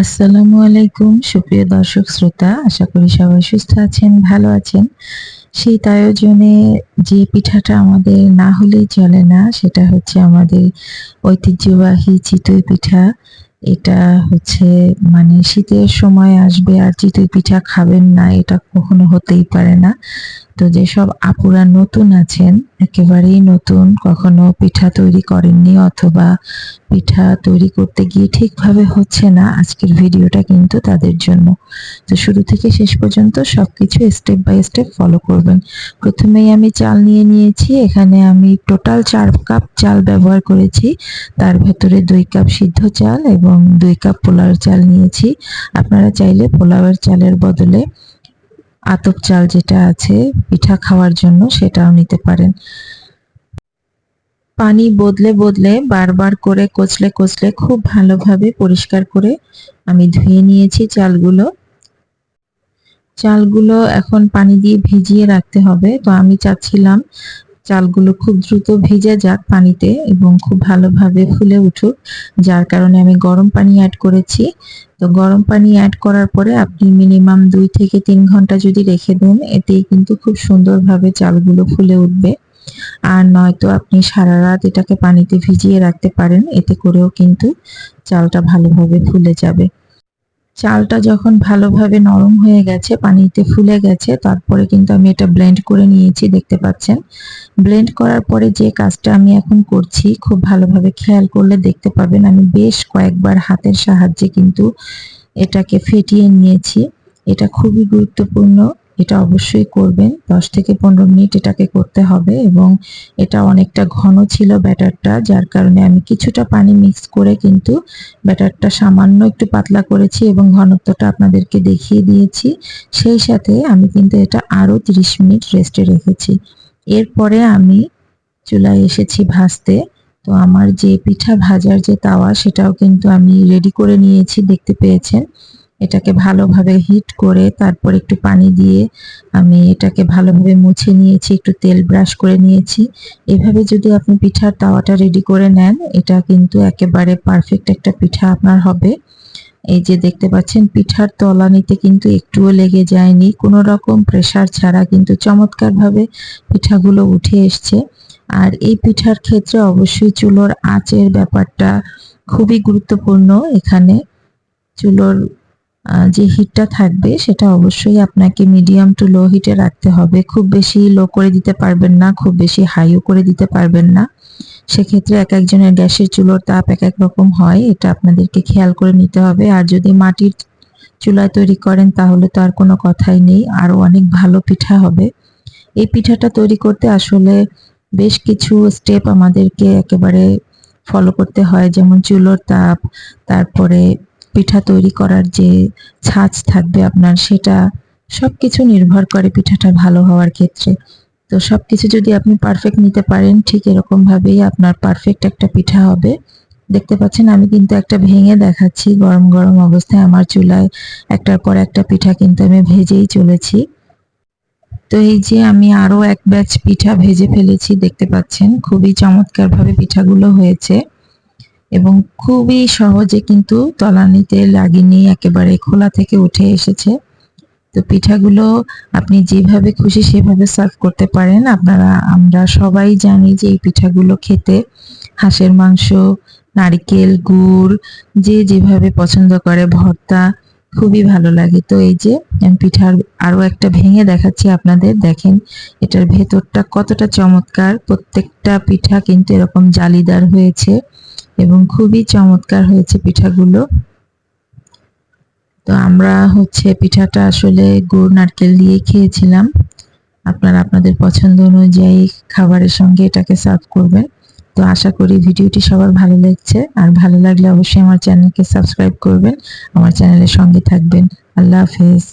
আসসালামু আলাইকুম, সুপ্রিয় দর্শক শ্রোতা, আশা করি সবাই সুস্থ আছেন, ভালো আছেন। শীত আয়োজনে যে পিঠাটা আমাদের না হলেই চলে না, সেটা হচ্ছে আমাদের ঐতিহ্যবাহী চিতই পিঠা। এটা হচ্ছে মানে শীতের সময় আসবে আর চিতই পিঠা খাবেন না, এটা কখনো হতেই পারে না। তো যেসব আপুরা নতুন আছেন, একেবারেই নতুন, কখনো পিঠা তৈরি করেননি অথবা পিঠা তৈরি করতে গিয়ে ঠিকভাবে হচ্ছে না, আজকের ভিডিওটা কিন্তু তাদের জন্য। তো শুরু থেকে শেষ পর্যন্ত সবকিছু স্টেপ বাই স্টেপ ফলো করবেন। প্রথমেই আমি চাল নিয়ে নিয়েছি, এখানে আমি টোটাল চার কাপ চাল ব্যবহার করেছি, তার ভেতরে দুই কাপ সিদ্ধ চাল এবং দুই কাপ পোলাওয়ের চাল নিয়েছি। আপনারা চাইলে পোলাওয়ের চালের বদলে আতপ চাল যেটা আছে, পিঠা খাওয়ার জন্য সেটাও নিতে পারেন। পানি বদলে বদলে বারবার করে কচলে কচলে খুব ভালোভাবে পরিষ্কার করে আমি ধুয়ে নিয়েছি চালগুলো। চালগুলো এখন পানি দিয়ে ভিজিয়ে রাখতে হবে। তো আমি চাচ্ছিলাম চালগুলো খুব দ্রুত ভিজে যাক পানিতে এবং খুব ভালোভাবে ফুলে উঠুক। যার কারণে আমি গরম পানি অ্যাড করেছি। তো গরম পানি অ্যাড করার পরে আপনি মিনিমাম দুই থেকে তিন ঘণ্টা যদি রেখে দেন, এতেই কিন্তু খুব সুন্দরভাবে চালগুলো ফুলে উঠবে। আর নয়তো আপনি সারা রাত এটাকে পানিতে ভিজিয়ে রাখতে পারেন, এতে করেও কিন্তু চালটা ভালোভাবে ফুলে যাবে। চালটা যখন ভালোভাবে নরম হয়ে গেছে, পানিতে ফুলে গেছে, তারপরে কিন্তু আমি এটা ব্লেন্ড করে নিয়েছি, দেখতে পাচ্ছেন। ব্লেন্ড করার পরে যে কাজটা আমি এখন করছি, খুব ভালোভাবে খেয়াল করলে দেখতে পাবেন, আমি বেশ কয়েকবার হাতের সাহায্যে কিন্তু এটাকে ফেটিয়ে নিয়েছি। এটা খুবই গুরুত্বপূর্ণ। এটা অবশ্যই করবেন। দশ থেকে পনেরো মিনিট এটাকে করতে হবে এবং এটা অনেকটা ঘন ছিল ব্যাটারটা, যার কারণে আমি কিছুটা পানি মিক্স করে কিন্তু ব্যাটারটা সামান্য একটু পাতলা করেছি এবং ঘনত্বটা আপনাদেরকে দেখিয়ে দিয়েছি। সেই সাথে আমি কিন্তু এটা আরও তিরিশ মিনিট রেস্টে রেখেছি। এরপরে আমি চুলায় এসেছি ভাজতে। তো আমার যে পিঠা ভাজার যে তাওয়া, সেটাও কিন্তু আমি রেডি করে নিয়েছি, দেখতে পেয়েছেন। এটাকে ভালোভাবে হিট করে তারপর একটু পানি দিয়ে আমি এটাকে ভালোভাবে মুছে নিয়েছি, একটু তেল ব্রাশ করে নিয়েছি। এভাবে যদি আপনি পিঠার তাওয়াটা রেডি করে নেন, এটা কিন্তু একেবারে পারফেক্ট একটা পিঠা আপনার হবে। এই যে দেখতে পাচ্ছেন, পিঠার তলানিতে কিন্তু একটুও লেগে যায়নি। কোনো রকম প্রেসার ছাড়া কিন্তু চমৎকারভাবে পিঠাগুলো উঠে এসছে। আর এই পিঠার ক্ষেত্রে অবশ্যই চুলোর আঁচের ব্যাপারটা খুবই গুরুত্বপূর্ণ। এখানে চুলোর যে হিটটা থাকবে, সেটা অবশ্যই আপনাকে মিডিয়াম টু লো হিটে রাখতে হবে। খুব বেশি লো করে দিতে পারবেন না, খুব বেশি হাইও করে দিতে পারবেন না। সেক্ষেত্রে এক একজনের গ্যাসের চুলোর তাপ এক এক রকম হয়, এটা আপনাদেরকে খেয়াল করে নিতে হবে। আর যদি মাটির চুলায় তৈরি করেন, তাহলে তো আর কোনো কথাই নেই, আরও অনেক ভালো পিঠা হবে। এই পিঠাটা তৈরি করতে আসলে বেশ কিছু স্টেপ আমাদেরকে একেবারে ফলো করতে হয়, যেমন চুলোর তাপ, তারপরে পিঠা তৈরি করার যে ছাঁচ থাকবে আপনার, সেটা সব কিছু নির্ভর করে পিঠাটা ভালো হওয়ার ক্ষেত্রে। তো সব কিছু যদি আপনি পারফেক্ট নিতে পারেন, ঠিক এরকম ভাবেই আপনার পারফেক্ট একটা পিঠা হবে। দেখতে পাচ্ছেন, আমি কিন্তু একটা ভেঙে দেখাচ্ছি গরম গরম অবস্থায় আমার চুলায়। একটার পর একটা পিঠা কিন্তু আমি ভেজেই চলেছি। তো এই যে আমি আরও এক ব্যাচ পিঠা ভেজে ফেলেছি, দেখতে পাচ্ছেন, খুবই চমৎকারভাবে পিঠাগুলো হয়েছে। এবং খুবই সহজে কিন্তু তলানিতে লাগিনি, একেবারে খোলা থেকে উঠে এসেছে। তো পিঠাগুলো আপনি যেভাবে খুশি সেভাবে সার্ভ করতে পারেন। আপনারা, আমরা সবাই জানি যে এই পিঠাগুলো খেতে হাঁসের মাংস, নারিকেল, গুড়, যে যেভাবে পছন্দ করে, ভর্তা খুবই ভালো লাগে। তো এই যে পিঠার আরও একটা ভেঙে দেখাচ্ছি আপনাদের। দেখেন, এটার ভেতরটা কতটা চমৎকার। প্রত্যেকটা পিঠা কিন্তু এরকম জালিদার হয়েছে এবং খুবই চমৎকার হয়েছে পিঠাগুলো। তো আমরা হচ্ছে পিঠাটা আসলে গুড়, নারকেল দিয়ে খেয়েছিলাম। আপনারা আপনাদের পছন্দ অনুযায়ী খাবারের সঙ্গে এটাকে সার্ভ করবেন। তো আশা করি ভিডিওটি সবার ভালো লাগছে। আর ভালো লাগলে অবশ্যই আমার চ্যানেলকে সাবস্ক্রাইব করবেন, আমার চ্যানেলের সঙ্গে থাকবেন। আল্লাহ হাফেজ।